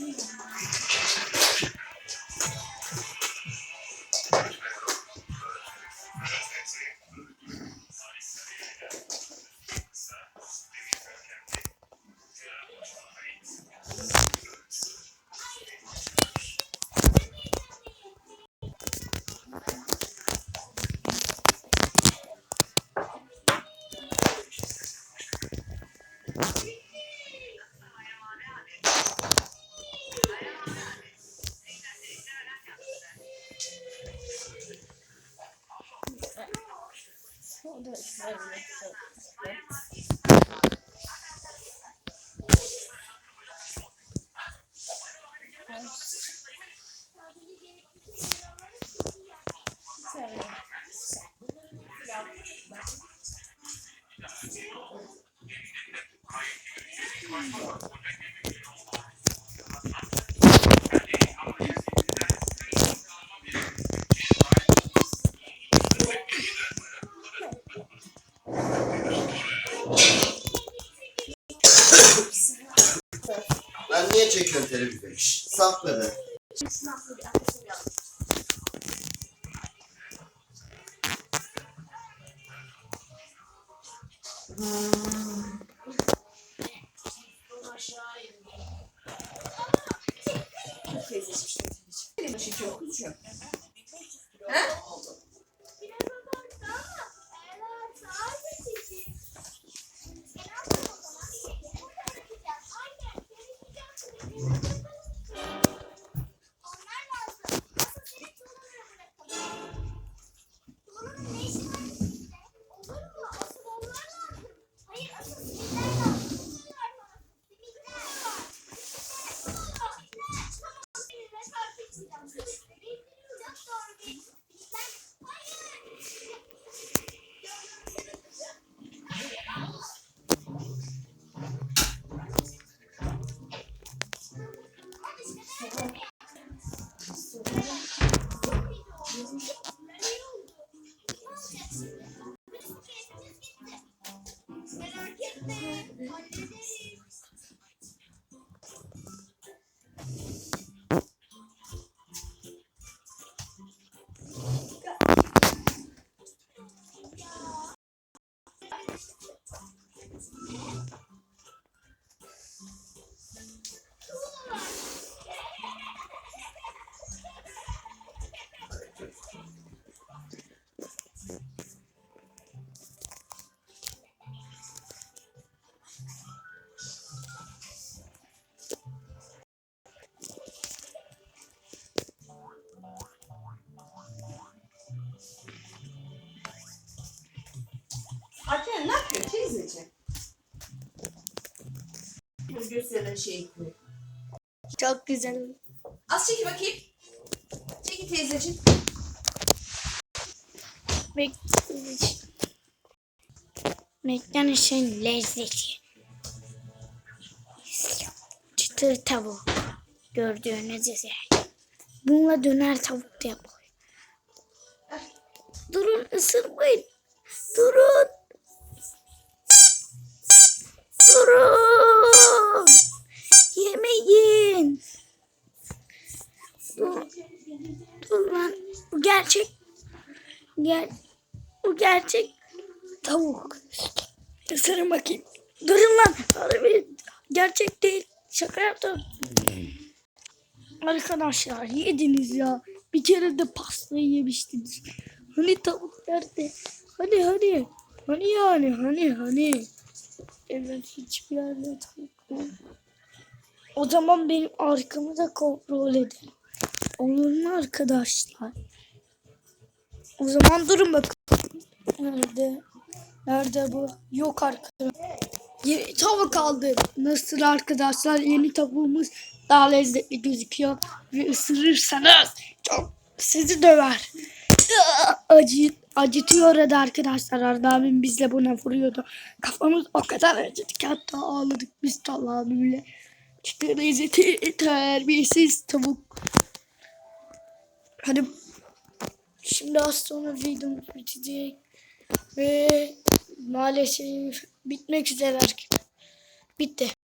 Yeah. O da güzel bir şey. Lan niye çekiyorsun televizyonu? Şşş, sakla be. Hakan ne yapıyor teyzeciğim? Gösteren şey. Çok güzel. Az çeki bakayım. Çeki teyzeciğim. McDonald's. McDonald's'ın lezzeti. Çıtır tavuk. Gördüğünüz üzere. Bununla döner tavuk da yapılıyor. Durun ısırmayın. Durun. Durun. Yemeyin. Dur. Dur lan. Bu gerçek. Gel. Bu gerçek tavuk. Isırın bakayım. Durun lan. Harbi gerçek değil. Şaka yaptım. Arkadaşlar yediniz ya. Bir kere de pastayı yemiştiniz. Hani tavuk nerede? Hani hani. Hani yani hani hani. Evet hiçbir tavuk yok. O zaman benim arkamı da kontrol edin. Olur mu arkadaşlar? O zaman durun bakalım. Nerede? Nerede bu? Yok arkadaşlar. Yeni tavuk aldım. Nasıl arkadaşlar? Yeni tavuğumuz daha lezzetli gözüküyor. Ve ısırırsanız çok sizi döver. Acı, acıtıyor orada arkadaşlar. Arda abim bizle buna vuruyordu. Kafamız o kadar acıdı ki hatta ağladık biz Talha abimle. İşte lezzeti terbiyesiz tavuk. Hadi Şimdi az sonra videomuz bitecek. Ve maalesef bitmek üzere. Bitti.